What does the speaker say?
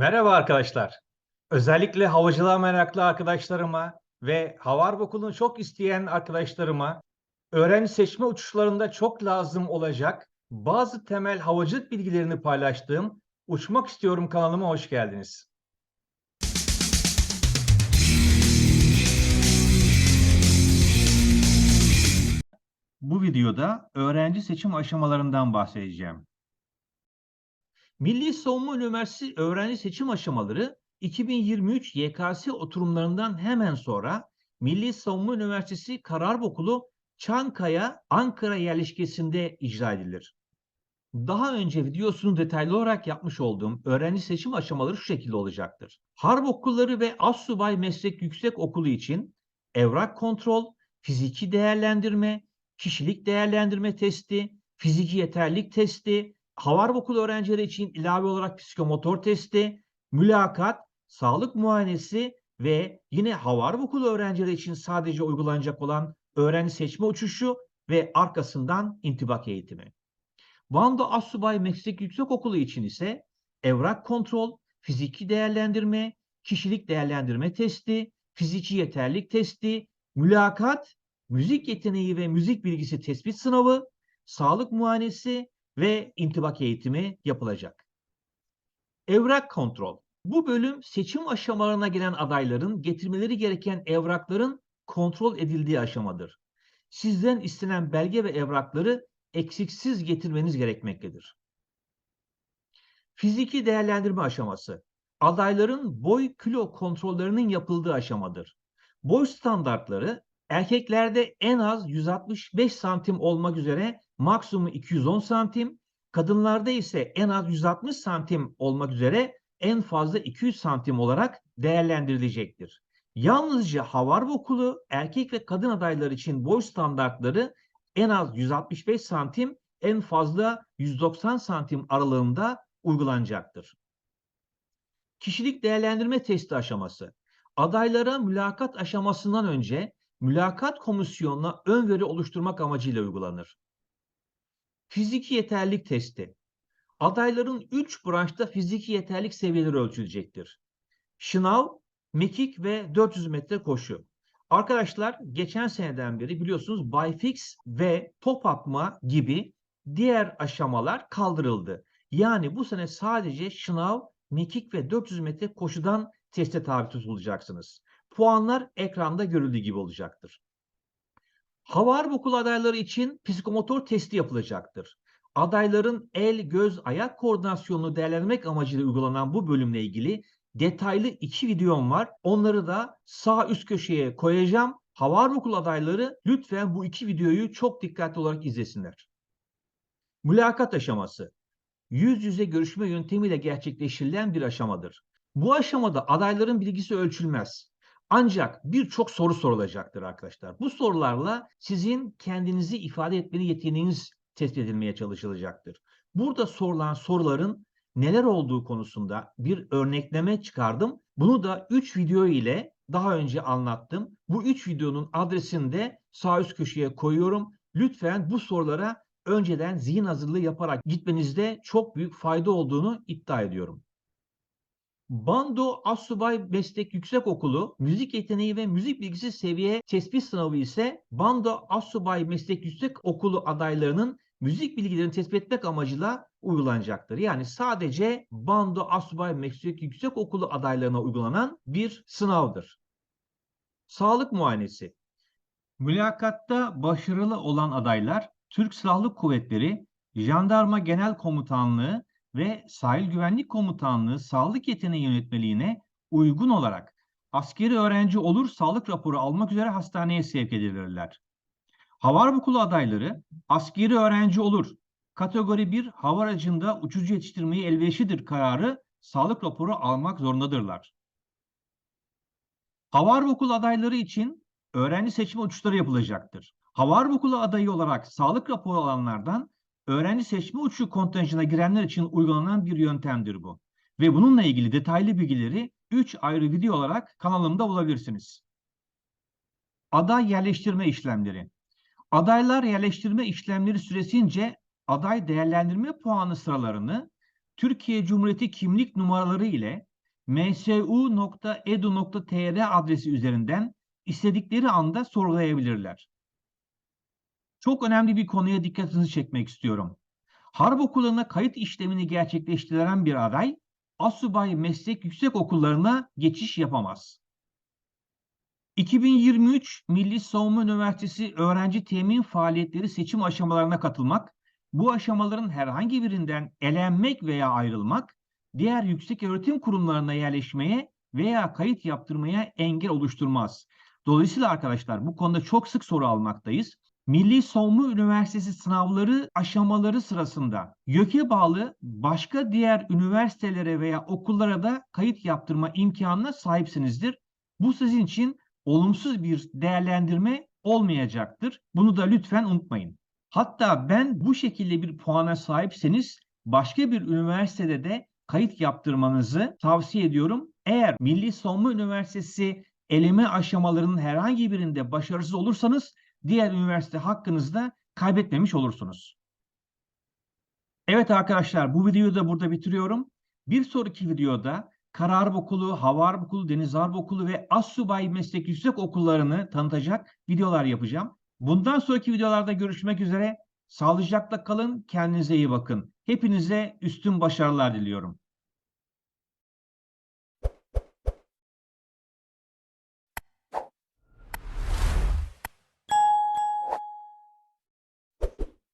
Merhaba arkadaşlar. Özellikle havacılığa meraklı arkadaşlarıma ve hava okulunu çok isteyen arkadaşlarıma öğrenci seçme uçuşlarında çok lazım olacak bazı temel havacılık bilgilerini paylaştığım Uçmak İstiyorum kanalıma hoş geldiniz. Bu videoda öğrenci seçim aşamalarından bahsedeceğim. Milli Savunma Üniversitesi öğrenci seçim aşamaları 2023 YKS oturumlarından hemen sonra Milli Savunma Üniversitesi Kararp Okulu Çankaya, Ankara yerleşkesinde icra edilir. Daha önce videosunu detaylı olarak yapmış olduğum öğrenci seçim aşamaları şu şekilde olacaktır. Harp okulları ve Assubay Meslek Yüksek Okulu için evrak kontrol, fiziki değerlendirme, kişilik değerlendirme testi, fiziki yeterlilik testi, Harp okulu öğrencileri için ilave olarak psikomotor testi, mülakat, sağlık muayenesi ve yine Harp okulu öğrencileri için sadece uygulanacak olan öğrenci seçme uçuşu ve arkasından intibak eğitimi. Van'da Assubay Meslek Yüksekokulu için ise evrak kontrol, fiziki değerlendirme, kişilik değerlendirme testi, fiziki yeterlik testi, mülakat, müzik yeteneği ve müzik bilgisi tespit sınavı, sağlık muayenesi ve intibak eğitimi yapılacak. Evrak kontrol. Bu bölüm seçim aşamalarına gelen adayların getirmeleri gereken evrakların kontrol edildiği aşamadır. Sizden istenen belge ve evrakları eksiksiz getirmeniz gerekmektedir. Fiziki değerlendirme aşaması. Adayların boy kilo kontrollerinin yapıldığı aşamadır. Boy standartları erkeklerde en az 165 santim olmak üzere maksimum 210 santim, kadınlarda ise en az 160 santim olmak üzere en fazla 200 santim olarak değerlendirilecektir. Yalnızca Harvard Okulu erkek ve kadın adaylar için boy standartları en az 165 santim, en fazla 190 santim aralığında uygulanacaktır. Kişilik değerlendirme testi aşaması. Adaylara mülakat aşamasından önce mülakat komisyonuna ön veri oluşturmak amacıyla uygulanır. Fiziki yeterlilik testi. Adayların 3 branşta fiziki yeterlik seviyeleri ölçülecektir. Şınav, mekik ve 400 metre koşu. Arkadaşlar geçen seneden beri biliyorsunuz Bayfix ve top atma gibi diğer aşamalar kaldırıldı. Yani bu sene sadece şınav, mekik ve 400 metre koşudan teste tabi tutulacaksınız. Puanlar ekranda görüldüğü gibi olacaktır. Hava Harp Okulu adayları için psikomotor testi yapılacaktır. Adayların el, göz, ayak koordinasyonunu değerlendirmek amacıyla uygulanan bu bölümle ilgili detaylı iki videom var. Onları da sağ üst köşeye koyacağım. Hava Harp Okulu adayları lütfen bu iki videoyu çok dikkatli olarak izlesinler. Mülakat aşaması. Yüz yüze görüşme yöntemiyle gerçekleştirilen bir aşamadır. Bu aşamada adayların bilgisi ölçülmez. Ancak birçok soru sorulacaktır arkadaşlar. Bu sorularla sizin kendinizi ifade etmeni yeteneğiniz tespit edilmeye çalışılacaktır. Burada sorulan soruların neler olduğu konusunda bir örnekleme çıkardım. Bunu da 3 video ile daha önce anlattım. Bu 3 videonun adresini de sağ üst köşeye koyuyorum. Lütfen bu sorulara önceden zihin hazırlığı yaparak gitmenizde çok büyük fayda olduğunu iddia ediyorum. Bando Assubay Meslek Yüksekokulu Müzik Yeteneği ve Müzik Bilgisi Seviye Tespit Sınavı ise Bando Assubay Meslek Yüksekokulu adaylarının müzik bilgilerini tespit etmek amacıyla uygulanacaktır. Yani sadece Bando Asubay Meslek Yüksekokulu adaylarına uygulanan bir sınavdır. Sağlık muayenesi. Mülakatta başarılı olan adaylar Türk Silahlı Kuvvetleri, Jandarma Genel Komutanlığı ve Sahil Güvenlik Komutanlığı Sağlık Yeteneği Yönetmeliğine uygun olarak askeri öğrenci olur sağlık raporu almak üzere hastaneye sevk edilirler. Hava okulu adayları askeri öğrenci olur. Kategori 1 hava aracında uçucu yetiştirmeyi elverişlidir kararı sağlık raporu almak zorundadırlar. Hava okulu adayları için öğrenci seçme uçuşları yapılacaktır. Hava okulu adayı olarak sağlık raporu alanlardan öğrenci seçme uçuşu kontenjanına girenler için uygulanan bir yöntemdir bu. Ve bununla ilgili detaylı bilgileri 3 ayrı video olarak kanalımda bulabilirsiniz. Aday yerleştirme işlemleri. Adaylar yerleştirme işlemleri süresince aday değerlendirme puanı sıralarını Türkiye Cumhuriyeti kimlik numaraları ile msu.edu.tr adresi üzerinden istedikleri anda sorgulayabilirler. Çok önemli bir konuya dikkatinizi çekmek istiyorum. Harp okullarına kayıt işlemini gerçekleştiren bir aday, Asubay Meslek Yüksek Okullarına geçiş yapamaz. 2023 Milli Savunma Üniversitesi öğrenci temin faaliyetleri seçim aşamalarına katılmak, bu aşamaların herhangi birinden elenmek veya ayrılmak, diğer yüksek öğretim kurumlarına yerleşmeye veya kayıt yaptırmaya engel oluşturmaz. Dolayısıyla arkadaşlar bu konuda çok sık soru almaktayız. Milli Savunma Üniversitesi sınavları aşamaları sırasında YÖK'e bağlı başka diğer üniversitelere veya okullara da kayıt yaptırma imkanına sahipsinizdir. Bu sizin için olumsuz bir değerlendirme olmayacaktır. Bunu da lütfen unutmayın. Hatta ben bu şekilde bir puana sahipseniz başka bir üniversitede de kayıt yaptırmanızı tavsiye ediyorum. Eğer Milli Savunma Üniversitesi eleme aşamalarının herhangi birinde başarısız olursanız diğer üniversite hakkınızda kaybetmemiş olursunuz. Evet arkadaşlar bu videoyu da burada bitiriyorum. Bir sonraki videoda Kara Harp Okulu, Hava Harp Okulu, Deniz Harp Okulu ve Assubay Meslek Yüksek Okullarını tanıtacak videolar yapacağım. Bundan sonraki videolarda görüşmek üzere. Sağlıcakla kalın, kendinize iyi bakın. Hepinize üstün başarılar diliyorum.